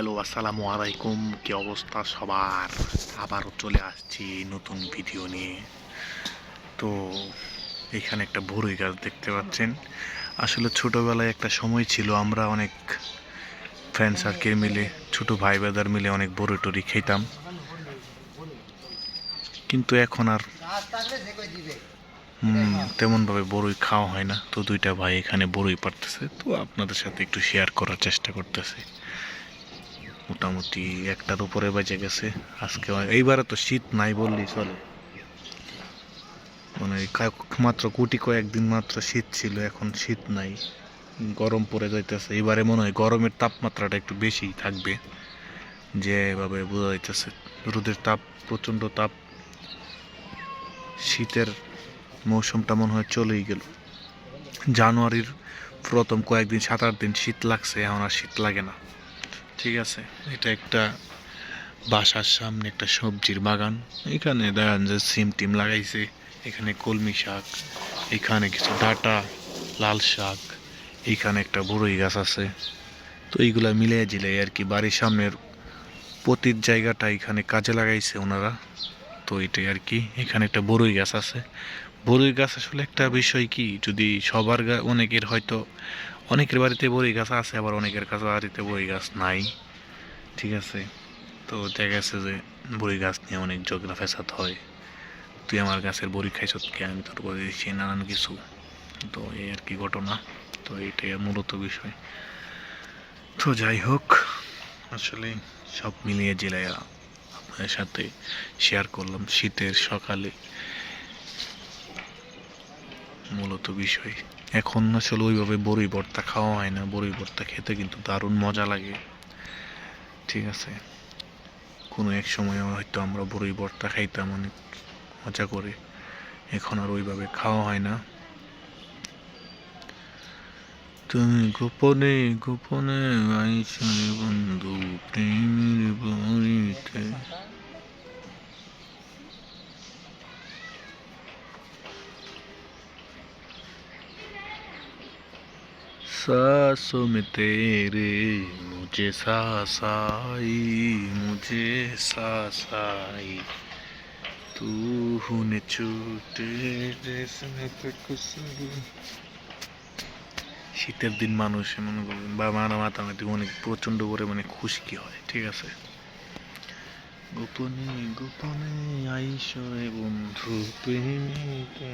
Hello, আসসালামু আলাইকুম। কি অবস্থা সবার? আবারও চলে আসছি নতুন ভিডিও নিয়ে। তো, এখানে একটা বড়ই গাছ দেখতে পাচ্ছেন। আসলে ছোটোবেলায় একটা সময় ছিল, আমরা অনেক ফ্রেন্ড সার্কেল মিলে, ছোট ভাই ব্রাদার মিলে অনেক বড়ই টরি খেতাম। কিন্তু এখন আর তেমনভাবে বড়ই খাওয়া হয় না। তো দুইটা ভাই এখানে বড়ই পারতেছে তো আপনাদের সাথে একটু শেয়ার করার চেষ্টা করতেছে। মোটামুটি একটার উপরে বেজে গেছে। আজকে এইবারে তো শীত নাই বললেই চলে। মানে মাত্র কুটি কয়েকদিন মাত্র শীত ছিল, এখন শীত নাই। গরম পড়ে যাইতেছে। এবারে মনে হয় গরমের তাপমাত্রাটা একটু বেশি থাকবে যেভাবে বোঝা যাইতেছে। রোদের তাপ, প্রচণ্ড তাপ, শীতের মৌসুমটা মনে হয় চলেই গেল। জানুয়ারির প্রথম কয়েকদিন, সাত আট দিন শীত লাগছে, এখন আর শীত লাগে না। ঠিক আছে, এটা একটা বাসার সামনে একটা সবজির বাগান। এখানে দেখেন যে সিম টিম লাগাইছে, এখানে কলমি শাক, এখানে কিছু ডাটা, লাল শাক, এখানে একটা বড়ই গাছ আছে। তো এইগুলা মিলিয়ে জিলে আর কি বাড়ির সামনের পতির জায়গাটা এখানে কাজে লাগাইছে ওনারা। তো এটাই আর কি, এখানে একটা বড়ই গাছ আছে। বড়ই গাছ আসলে একটা বিষয় কি, যদি সবার অনেকের হয়তো অনেকের বাড়িতে বড়ি গাছ আছে, আবার অনেকের কাছে বাড়িতে বড়ি গাছ নাই, ঠিক আছে? তো দেখা গেছে যে বড়ি গাছ নিয়ে অনেক ঝগড়া ফেসাদ হয়। তুই আমার গাছের বড়ি খাইছ কে আমি তোর করে দিচ্ছি, নানান কিছু। তো এই আর কি ঘটনা। তো এইটাই মূলত বিষয়। তো যাই হোক, আসলে সব মিলিয়ে জেলায় আপনাদের সাথে শেয়ার করলাম শীতের সকালে মূলত বিষয়। এখন আসলে ওইভাবে বড়ই ভর্তা খাওয়া হয় না, বড়ই ভর্তা খেতে কিন্তু দারুণ মজা লাগে। ঠিক আছে? কোনো এক সময় হয়তো আমরা বড়ই ভর্তা খাইতাম, অনেক মজা করে। এখন আর ওইভাবে খাওয়া হয় না। তুমি গোপনে গোপনে আইসনে বন্ধু, প্রেমের বাড়িতে। सांसों में तेरे मुझे सांस आई मुझे सांस आई तू ने छूटे जिसमें पे खुशबू শীতের দিন মানুষ মনে করবেন বা মানা মাতামাতি অনেক প্রচণ্ড পরিমাণে খুশকি হয় ঠিক আছে গোপনে গোপনে আইসো রে বন্ধু প্রেমিকে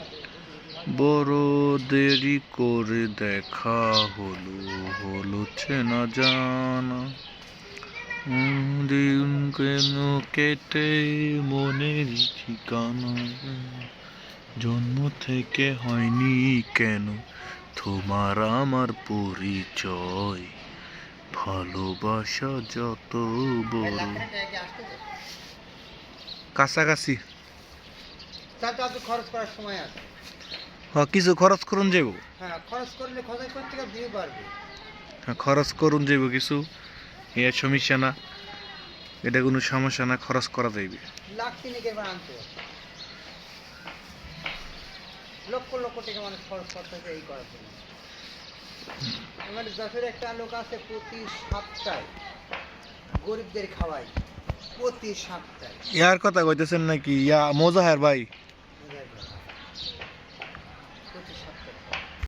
বড় দেরি করে দেখা হলো হলো চেনা জানা। দিন কেন কেটে মনের ঠিকানা? জন্ম থেকে হয়নি কেন? তোমার আমার পরিচয় ভালোবাসা যত বড়। কাছাকাছি। খরচ করার সময় আছে। হ্যাঁ কিছু খরচ করুন যাব হ্যাঁ খরচ করলে খরচ করতে গেলে দিয়ে পারবে হ্যাঁ খরচ করুন যাব কিছু। এ সমস্যা না এটা কোনো সমস্যা না খরচ করা যাইবে। লাখ তিনেক এবার লক্ষ লক্ষ টাকা মানুষ খরচ করতে এই করার জন্য। আমার যশোরে একটা লোক আছে প্রতি সপ্তাহে গরিবদের খাওয়াই। প্রতি সপ্তাহে। ইয়ার কথা কইতেছেন নাকি? ইয়া মোজাহার ভাই।